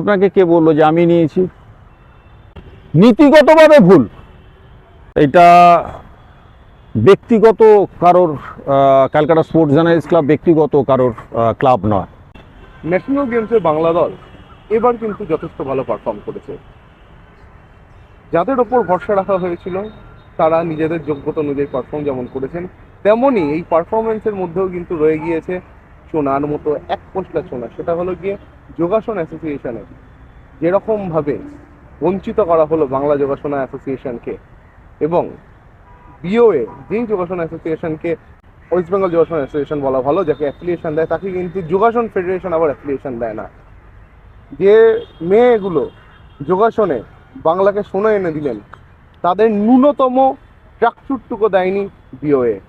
আপনাকে কে বলল যে আমি নিয়েছি? নীতিগতভাবে ভুল। এটা ব্যক্তিগত কারোর ক্যালকাটা স্পোর্টস জার্নালিস্ট ক্লাব ব্যক্তিগত কারোর ক্লাব নয়। ন্যাশনাল গেমসে বাংলা দল এবার কিন্তু যথেষ্ট ভালো পারফর্ম করেছে। যাদের ওপর ভরসা রাখা হয়েছিল, তারা নিজেদের যোগ্যতা অনুযায়ী পারফর্ম যেমন করেছেন, তেমনই এই পারফরমেন্সের মধ্যেও কিন্তু রয়ে গিয়েছে সোনার মতো এক পশলা সোনা। সেটা হলো গিয়ে যোগাসন অ্যাসোসিয়েশনের যেরকমভাবে বঞ্চিত করা হলো বাংলা যোগাসন অ্যাসোসিয়েশনকে এবং বিওএ যেই যোগাসন অ্যাসোসিয়েশনকে ওয়েস্ট বেঙ্গল যোগাসন অ্যাসোসিয়েশন বলা ভালো, যাকে অ্যাফিলিয়েশন দেয়, তাকে কিন্তু যোগাসন ফেডারেশন আবার অ্যাফিলিয়েশন দেয় না। যে মেয়েগুলো যোগাসনে বাংলাকে সোনা এনে দিলেন, তাদের ন্যূনতম ট্রাকচুটটুকু দেয়নি বিওএ।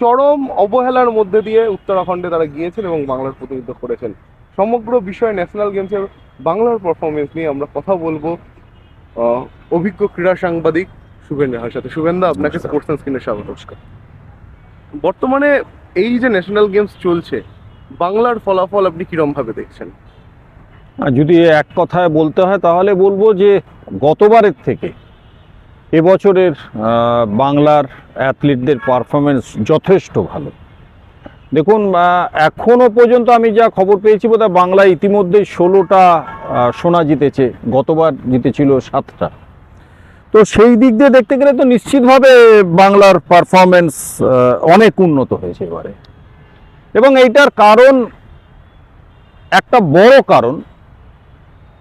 চরম অবহেলার মধ্যে দিয়ে উত্তরাখণ্ডে তারা গিয়েছেন এবং বাংলার প্রতিনিধিত্ব করেছেন। সমগ্র বিষয় ন্যাশনাল গেমসের বাংলার পারফরমেন্স নিয়ে আমরা কথা বলব। অভিজ্ঞ ক্রীড়া সাংবাদিক শুভেন রাহার সাথে। শুভেন্দা আপনাকে। স্পোর্টস স্ক্রিনের স্বাগত। বর্তমানে এই যে ন্যাশনাল গেমস চলছে বাংলার ফলাফল আপনি কিরম ভাবে দেখছেন? আর যদি এক কথায় বলতে হয় তাহলে বলব যে গতবারের থেকে এবছরের বাংলার অ্যাথলিটদের পারফরমেন্স যথেষ্ট ভালো। দেখুন এখনও পর্যন্ত আমি যা খবর পেয়েছি বোধহয় বাংলা ইতিমধ্যেই ষোলোটা সোনা জিতেছে, গতবার জিতেছিল সাতটা। তো সেই দিক দিয়ে দেখতে গেলে তো নিশ্চিতভাবে বাংলার পারফরমেন্স অনেক উন্নত হয়েছে এবারে। এবং এইটার কারণ, একটা বড় কারণ,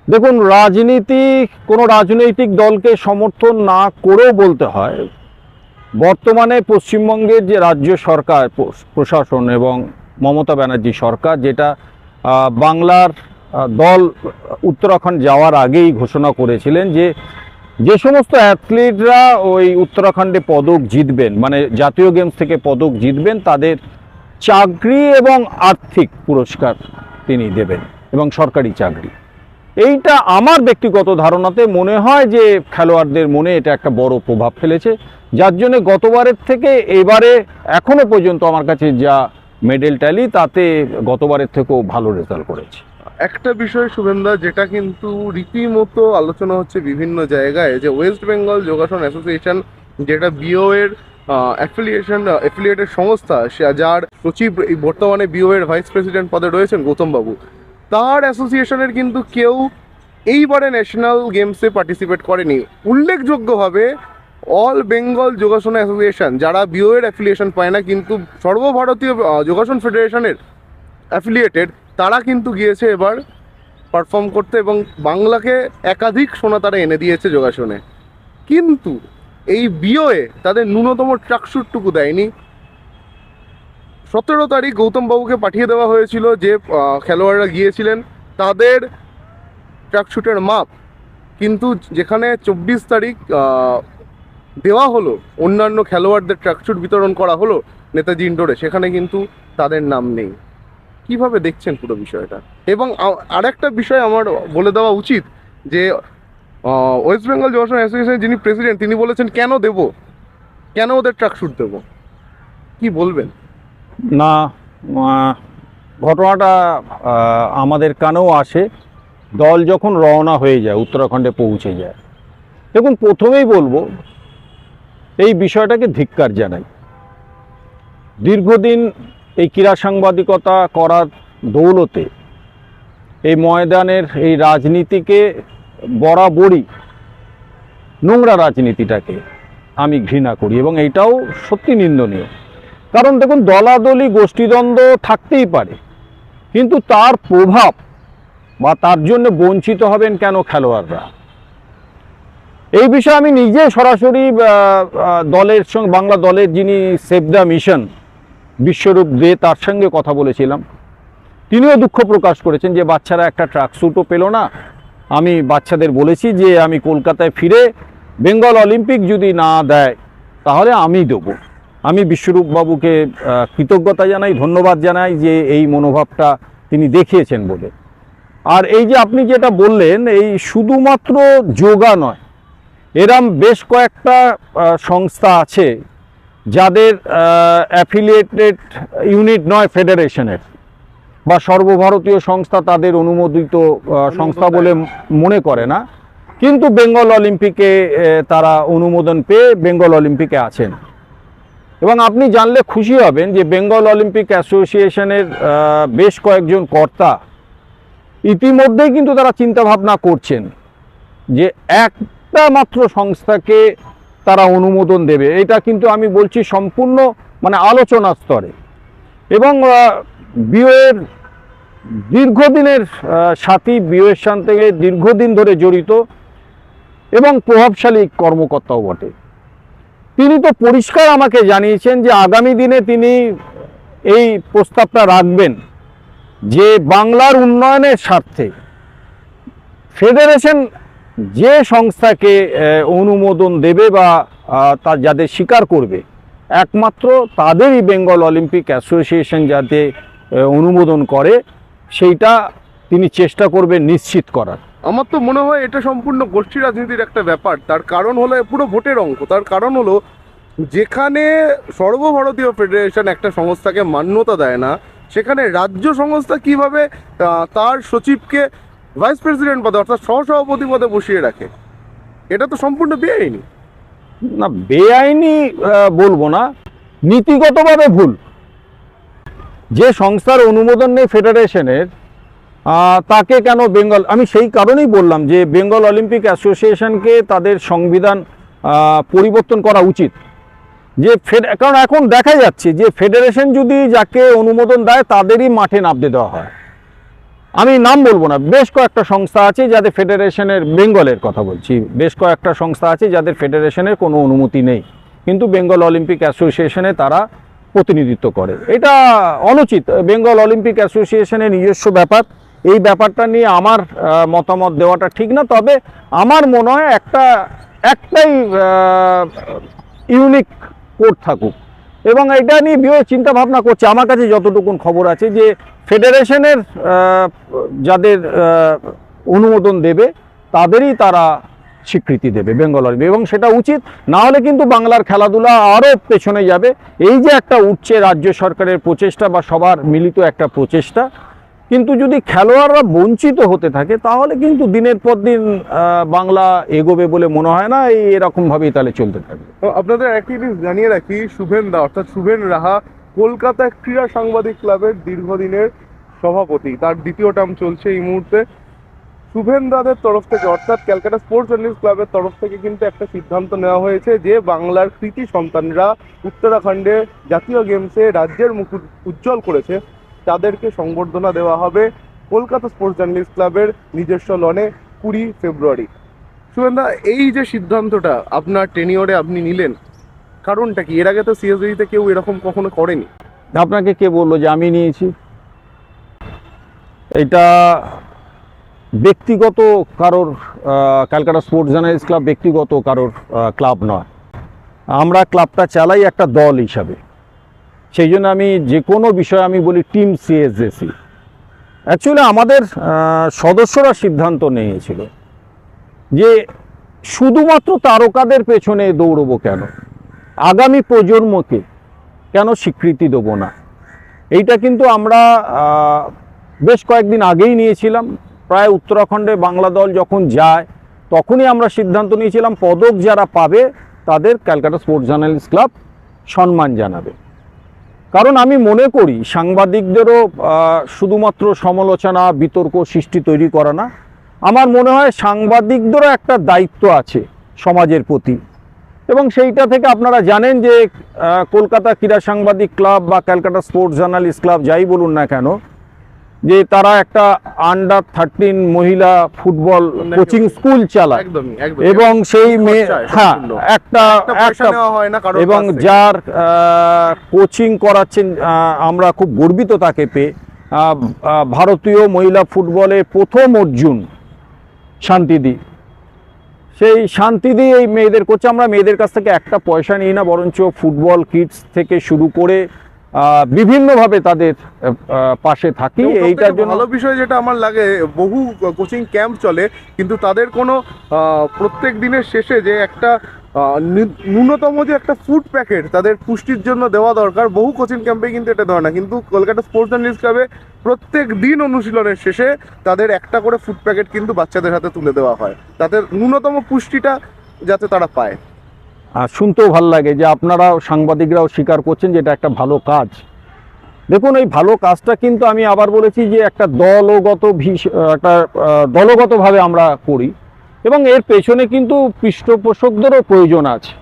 দেখুন, রাজনীতি, কোনো রাজনৈতিক দলকে সমর্থন না করেও বলতে হয় বর্তমানে পশ্চিমবঙ্গের যে রাজ্য সরকার প্রশাসন এবং মমতা ব্যানার্জি সরকার, যেটা বাংলার দল উত্তরাখণ্ড যাওয়ার আগেই ঘোষণা করেছিলেন যে যে সমস্ত অ্যাথলিটরা ওই উত্তরাখণ্ডে পদক জিতবেন মানে জাতীয় গেমস থেকে পদক জিতবেন, তাদের চাকরি এবং আর্থিক পুরস্কার তিনি দেবেন এবং সরকারি চাকরি। এইটা আমার ব্যক্তিগত ধারণাতে মনে হয় যে খেলোয়াড়দের মনে এটা একটা বড় প্রভাব ফেলেছে। যার জন্য গতবারের থেকে এবারে এখনও পর্যন্ত আমার কাছে যা মেডেল ট্যালি তাতে গতবারের থেকেও ভালো রেজাল্ট করেছে। একটা বিষয় শুভেন্দা, যেটা কিন্তু রীতিমতো আলোচনা হচ্ছে বিভিন্ন জায়গায়, যে ওয়েস্ট বেঙ্গল যোগাসন অ্যাসোসিয়েশন যেটা বিও এর অ্যাফিলিয়েশন অ্যাফিলিয়েটেড সংস্থা যার সচিব, এই বর্তমানে বিও এর ভাইস প্রেসিডেন্ট পদে রয়েছেন গৌতম বাবু তার অ্যাসোসিয়েশনের কিন্তু কেউ এইবারে ন্যাশনাল গেমসে পার্টিসিপেট করেনি। উল্লেখযোগ্যভাবে অল বেঙ্গল যোগাসন অ্যাসোসিয়েশন, যারা বিও এর অ্যাফিলিয়েশন পায় না, কিন্তু সর্বভারতীয় যোগাসন ফেডারেশনের অ্যাফিলিয়েটেড তারা কিন্তু গিয়েছে এবার পারফর্ম করতে এবং বাংলাকে একাধিক সোনা তারা এনে দিয়েছে যোগাসনে। কিন্তু এই বিওয়ে তাদের ন্যূনতম ট্রাকশুটটুকু দেয়নি। সতেরো তারিখ গৌতম বাবুকে পাঠিয়ে দেওয়া হয়েছিল যে খেলোয়াড়রা গিয়েছিলেন, তাদের ট্রাকশুটের মাপ কিন্তু যেখানে চব্বিশ তারিখ দেওয়া হলো, অন্যান্য খেলোয়াড়দের ট্রাকশুট বিতরণ করা হলো নেতাজি ইন্ডোরে, সেখানে কিন্তু তাদের নাম নেই। কীভাবে দেখছেন পুরো বিষয়টা? এবং আরেকটা বিষয় আমার বলে দেওয়া উচিত যে ওয়েস্ট বেঙ্গল যোগাসন অ্যাসোসিয়েশনের যিনি প্রেসিডেন্ট, তিনি বলেছেন কেন দেব? কেন ওদের ট্রাকশুট দেব? কি বলবেন? না ঘটনাটা আমাদের কানেও আসে। দল যখন রওনা হয়ে যায়, উত্তরাখণ্ডে পৌঁছে যায়। দেখুন, প্রথমেই বলব এই বিষয়টাকে ধিক্কার জানাই। দীর্ঘদিন এই ক্রীড়া সাংবাদিকতা করার দৌলতে এই ময়দানের এই রাজনীতিকে বরাবরই নোংরা রাজনীতিটাকে আমি ঘৃণা করি এবং এইটাও সত্যি নিন্দনীয়। কারণ দেখুন, দলাদলি, গোষ্ঠীদ্বন্দ্ব থাকতেই পারে, কিন্তু তার প্রভাব বা তার জন্য বঞ্চিত হবেন কেন খেলোয়াড়রা? এই বিষয়ে আমি নিজে সরাসরি দলের সঙ্গে, বাংলা দলের যিনি save the mission Biswarup Dey, তার সঙ্গে কথা বলেছিলাম। তিনিও দুঃখ প্রকাশ করেছেন যে বাচ্চারা একটা ট্রাক স্যুটও পেল না। আমি বাচ্চাদের বলেছি যে আমি কলকাতায় ফিরে বেঙ্গল অলিম্পিক যদি না দেয়, তাহলে আমি দেবো। আমি বিশ্বরূপ বাবুকে কৃতজ্ঞতা জানাই, ধন্যবাদ জানাই যে এই মনোভাবটা তিনি দেখিয়েছেন বলে। আর এই যে আপনি যেটা বললেন, এই শুধুমাত্র যোগা নয় এরম বেশ কয়েকটা সংস্থা আছে যাদের অ্যাফিলিয়েটেড ইউনিট নয় ফেডারেশনের বা সর্বভারতীয় সংস্থা তাদের অনুমোদিত সংস্থা বলে মনে করে না। কিন্তু বেঙ্গল অলিম্পিকে তারা অনুমোদন পেয়ে বেঙ্গল অলিম্পিকে আছেন। এবং আপনি জানলে খুশি হবেন যে বেঙ্গল অলিম্পিক অ্যাসোসিয়েশনের বেশ কয়েকজন কর্তা ইতিমধ্যেই কিন্তু তারা চিন্তাভাবনা করছেন যে একটা মাত্র সংস্থাকে তারা অনুমোদন দেবে। এটা কিন্তু আমি বলছি সম্পূর্ণ মানে আলোচনা স্তরে। এবং বিওয়ের দীর্ঘদিনের সাথী বিওয়ের সাথে দীর্ঘদিন ধরে জড়িত এবং প্রভাবশালী কর্মকর্তাও বটে। তিনি তো পরিষ্কার আমাকে জানিয়েছেন যে আগামী দিনে তিনি এই প্রস্তাবটা রাখবেন যে বাংলার উন্নয়নের স্বার্থে ফেডারেশন যে সংস্থাকে অনুমোদন দেবে বা তার যাদের স্বীকার করবে, একমাত্র তাদেরই বেঙ্গল অলিম্পিক অ্যাসোসিয়েশন যাতে অনুমোদন করে, সেইটা তিনি চেষ্টা করবেন নিশ্চিত করার। আমার তো মনে হয় এটা সম্পূর্ণ গোষ্ঠী রাজনীতির একটা ব্যাপার। তার কারণ হলো পুরো ভোটের অঙ্ক। তার কারণ হলো যেখানে সর্বভারতীয় ফেডারেশন একটা সংস্থাকে মান্যতা দেয় না, সেখানে রাজ্য সংস্থা কীভাবে তার সচিবকে ভাইস প্রেসিডেন্ট পদে, অর্থাৎ সহসভাপতি পদে বসিয়ে রাখে। এটা তো সম্পূর্ণ বেআইনি। না, বেআইনি বলব না। নীতিগতভাবে ভুল। যে সংস্থার অনুমোদন নেই ফেডারেশনের তাকে কেন বেঙ্গল আমি সেই কারণেই বললাম যে বেঙ্গল অলিম্পিক অ্যাসোসিয়েশনকে তাদের সংবিধান পরিবর্তন করা উচিত। যে ফেড কারণ এখন দেখা যাচ্ছে যে ফেডারেশন যদি যাকে অনুমোদন দেয়, তাদেরই মাঠে নামতে দেওয়া হয়। আমি নাম বলব না, বেশ কয়েকটা সংস্থা আছে যাদের ফেডারেশনের, বেঙ্গলের কথা বলছি, বেশ কয়েকটা সংস্থা আছে যাদের ফেডারেশনের কোনো অনুমতি নেই। কিন্তু বেঙ্গল অলিম্পিক অ্যাসোসিয়েশনে তারা প্রতিনিধিত্ব করে। এটা অনুচিত, বেঙ্গল অলিম্পিক অ্যাসোসিয়েশনের নিজস্ব ব্যাপার। এই ব্যাপারটা নিয়ে আমার মতামত দেওয়াটা ঠিক না, তবে আমার মনে হয় একটা, একটাই ইউনিক কোড থাকুক। এবং এটা নিয়ে বিয়ে চিন্তা ভাবনা করছে। আমার কাছে যতটুকুন খবর আছে যে ফেডারেশনের যাদের অনুমোদন দেবে, তাদেরই তারা স্বীকৃতি দেবে বেঙ্গল অলিম্পিক এবং সেটা উচিত, না হলে কিন্তু বাংলার খেলাধুলা আরও পেছনে যাবে। এই যে একটা উঠছে রাজ্য সরকারের প্রচেষ্টা বা সবার মিলিত একটা প্রচেষ্টা, কিন্তু যদি খেলোয়াড়রা বঞ্চিত হতে থাকে, তাহলে কিন্তু দিনের পর দিন বাংলা এগোবে বলে মনে হয় না, এই এরকমভাবেই তাহলে চলতে থাকবে। আপনাদের একটি জিনিস জানিয়ে রাখি শুভেন দা অর্থাৎ শুভেন রাহা কলকাতা ক্রীড়া সাংবাদিক ক্লাবের দীর্ঘদিনের সভাপতি। তার দ্বিতীয় টার্ম চলছে এই মুহূর্তে। শুভেন দাদের তরফ থেকে, অর্থাৎ ক্যালকাটা স্পোর্টস জার্নালিস্ট ক্লাবের তরফ থেকে কিন্তু একটা সিদ্ধান্ত নেওয়া হয়েছে যে বাংলার কৃতি সন্তানরা উত্তরাখণ্ডে জাতীয় গেমসে রাজ্যের মুখ উজ্জ্বল করেছে। তাদেরকে সংবর্ধনা দেওয়া হবে কলকাতা স্পোর্টস জার্নালিস্ট ক্লাবের নিজস্ব লনে কুড়ি ফেব্রুয়ারি। সুবেন্দা এই যে সিদ্ধান্তটা আপনার টেনিওরে আপনি নিলেন কারণটা কি? এর আগে তো সিএসডিতে কেউ এরকম কখনো করেনি। আপনাকে কে বলল যে আমি নিয়েছি? এটা ব্যক্তিগত কারোর ক্যালকাটা স্পোর্টস জার্নালিস্ট ক্লাব ব্যক্তিগত কারোর ক্লাব নয়। আমরা ক্লাবটা চালাই একটা দল হিসাবে। সেই জন্য আমি যে কোনো বিষয়ে আমি বলি টিম সিএসএসি অ্যাকচুয়ালি আমাদের সদস্যরা সিদ্ধান্ত নিয়েছিল যে শুধুমাত্র তারকাদের পেছনে দৌড়বো কেন? আগামী প্রজন্মকে কেন স্বীকৃতি দেবো না? এইটা কিন্তু আমরা বেশ কয়েকদিন আগেই নিয়েছিলাম। প্রায় উত্তরাখণ্ডে বাংলা দল যখন যায়, তখনই আমরা সিদ্ধান্ত নিয়েছিলাম, পদক যারা পাবে তাদের ক্যালকাটা স্পোর্টস জার্নালিস্ট ক্লাব সম্মান জানাবে। কারণ আমি মনে করি, সাংবাদিকদেরও শুধুমাত্র সমালোচনা, বিতর্ক সৃষ্টি তৈরি করা না। আমার মনে হয় সাংবাদিকদেরও একটা দায়িত্ব আছে সমাজের প্রতি। এবং সেইটা থেকে আপনারা জানেন যে কলকাতা ক্রীড়া সাংবাদিক ক্লাব বা ক্যালকাটা স্পোর্টস জার্নালিস্ট ক্লাব যাই বলুন না কেন যে তারা একটা আন্ডার থার্টিন মহিলা ফুটবল কোচিং স্কুল চালায়। এবং সেই মেয়ে হ্যাঁ একটা একটা হয় এবং যার কোচিং করাচ্ছেন আমরা খুব গর্বিত তাকে পেয়ে। ভারতীয় মহিলা ফুটবলে প্রথম অর্জুন শান্তিদি। সেই শান্তি দিয়ে এই মেয়েদের করছে। আমরা মেয়েদের কাছ থেকে একটা পয়সা নিই না বরঞ্চ ফুটবল কিটস থেকে শুরু করে বিভিন্নভাবে তাদের পাশে থাকি। এইটার জন্য ভালো বিষয় যেটা আমার লাগে বহু কোচিং ক্যাম্প চলে কিন্তু তাদের কোনো প্রত্যেক দিনের শেষে যে একটা ন্যূনতম যে একটা ফুড প্যাকেট তাদের পুষ্টির জন্য দেওয়া দরকার, বহু কোচিং ক্যাম্পে কিন্তু এটা দেওয়া না। কিন্তু কলকাতা স্পোর্টস অ্যান্ড ক্লাবে প্রত্যেক দিন অনুশীলনের শেষে তাদের একটা করে ফুড প্যাকেট কিন্তু বাচ্চাদের হাতে তুলে দেওয়া হয়। তাদের ন্যূনতম পুষ্টিটা যাতে তারা পায়। আর শুনতেও ভালো লাগে যে আপনারাও সাংবাদিকরাও স্বীকার করছেন যে এটা একটা ভালো কাজ। দেখুন, এই ভালো কাজটা কিন্তু আমি আবার বলেছি যে একটা দলগত একটা দলগতভাবে আমরা করি। এবং এর পেছনে কিন্তু পৃষ্ঠপোষকদেরও প্রয়োজন আছে।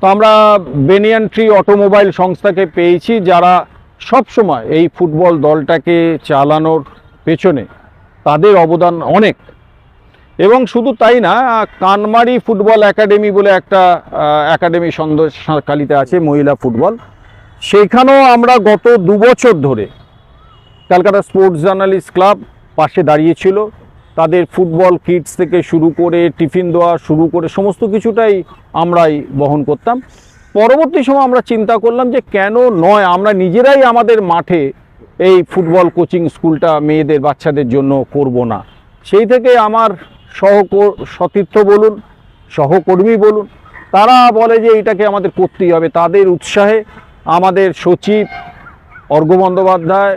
তো আমরা বেনিয়ান ট্রি অটোমোবাইল সংস্থাকে পেয়েছি যারা সব সময় এই ফুটবল দলটাকে চালানোর পেছনে। তাদের অবদান অনেক। এবং শুধু তাই না, কানমারি ফুটবল একাডেমি বলে একটা একাডেমি সন্দেশখালিতে আছে, মহিলা ফুটবল। সেইখানেও আমরা গত দু বছর ধরে ক্যালকাটা স্পোর্টস জার্নালিস্ট ক্লাব পাশে দাঁড়িয়েছিল। তাদের ফুটবল কিটস থেকে শুরু করে টিফিন দেওয়া শুরু করে সমস্ত কিছুটাই আমরাই বহন করতাম। পরবর্তী সময় আমরা চিন্তা করলাম যে কেন নয়, আমরা নিজেরাই আমাদের মাঠে এই ফুটবল কোচিং স্কুলটা মেয়েদের বাচ্চাদের জন্য করব না। সেই থেকে আমার সহ সতীর্থ বলুন, সহকর্মী বলুন, তারা বলে যে এটাকে আমাদের করতেই হবে। তাদের উৎসাহে আমাদের সচিব অর্ঘ বন্দ্যোপাধ্যায়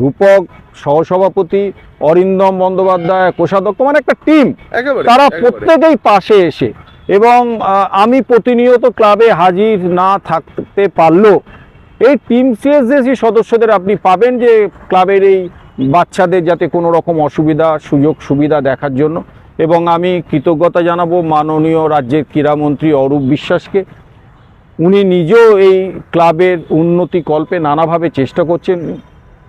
রূপক সহসভাপতি অরিন্দম বন্দ্যোপাধ্যায় কোষাধ্যক্ষ মানে একটা টিম তারা। প্রত্যেকেই পাশে এসে। এবং আমি প্রতিনিয়ত ক্লাবে হাজির না থাকতে পারলেও এই টিম সিএসএসি সদস্যদের আপনি পাবেন যে ক্লাবের এই বাচ্চাদের যাতে কোনো রকম অসুবিধা সুযোগ সুবিধা দেখার জন্য। এবং আমি কৃতজ্ঞতা জানাব মাননীয় রাজ্যের ক্রীড়ামন্ত্রী অরূপ বিশ্বাসকে। উনি নিজেও এই ক্লাবের উন্নতি কল্পে নানাভাবে চেষ্টা করছেন।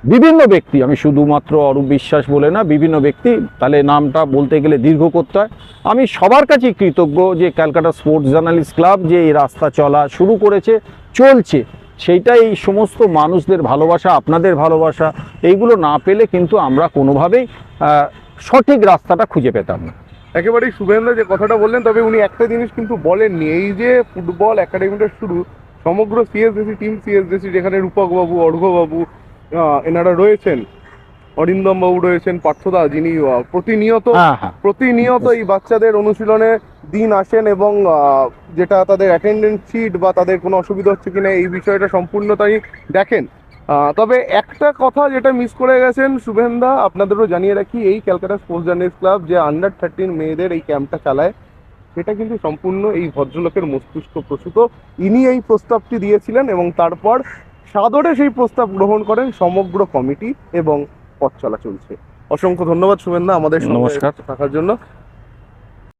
বিভিন্ন ব্যক্তি আমি শুধুমাত্র অরূপ বিশ্বাস বলে না বিভিন্ন ব্যক্তি তাহলে নামটা বলতে গেলে দীর্ঘ করতে হয়। আমি সবার কাছেই কৃতজ্ঞ যে ক্যালকাটা স্পোর্টস জার্নালিস্ট ক্লাব যে এই রাস্তা চলা শুরু করেছে চলছে। সেইটাই এই সমস্ত মানুষদের ভালোবাসা আপনাদের ভালোবাসা এইগুলো না পেলে কিন্তু আমরা কোনোভাবেই সঠিক রাস্তাটা খুঁজে পেতাম না। একেবারেই শুভেন্দু যে কথাটা বললেন তবে উনি একটা জিনিস কিন্তু বলেননি। এই যে ফুটবল একাডেমিটা শুরু সমগ্র সিএসডিসি টিম সিএসডিসি যেখানে রূপক বাবু অর্ঘ বাবু আহ, এনারা রয়েছেন। অরিন্দম বাবু রয়েছেন পার্থদা যিনি প্রতিনিয়ত হ্যাঁ হ্যাঁ। প্রতিনিয়ত এই বাচ্চাদের অনুশীলনে দিন আসেন এবং যেটা তাদের অ্যাটেন্ডেন্স শিট বা তাদের কোনো অসুবিধা হচ্ছে কিনা এই বিষয়টা সম্পূর্ণতাই দেখেন। তবে একটা কথা যেটা মিস করে গেছেন শুভেন্দা আপনাদেরও জানিয়ে রাখি এই ক্যালকাটা স্পোর্টস জার্নালিস্ট ক্লাব যে আন্ডার থার্টিন মেয়েদের এই ক্যাম্পটা চালায় সেটা কিন্তু সম্পূর্ণ এই ভদ্রলোকের মস্তিষ্ক প্রসূত। ইনি এই প্রস্তাবটি দিয়েছিলেন এবং তারপর সাদরে সেই প্রস্তাব গ্রহণ করেন সমগ্র কমিটি এবং পথ চলা চলছে অসংখ্য ধন্যবাদ শুভেন্দা আমাদের নমস্কার। থাকার জন্য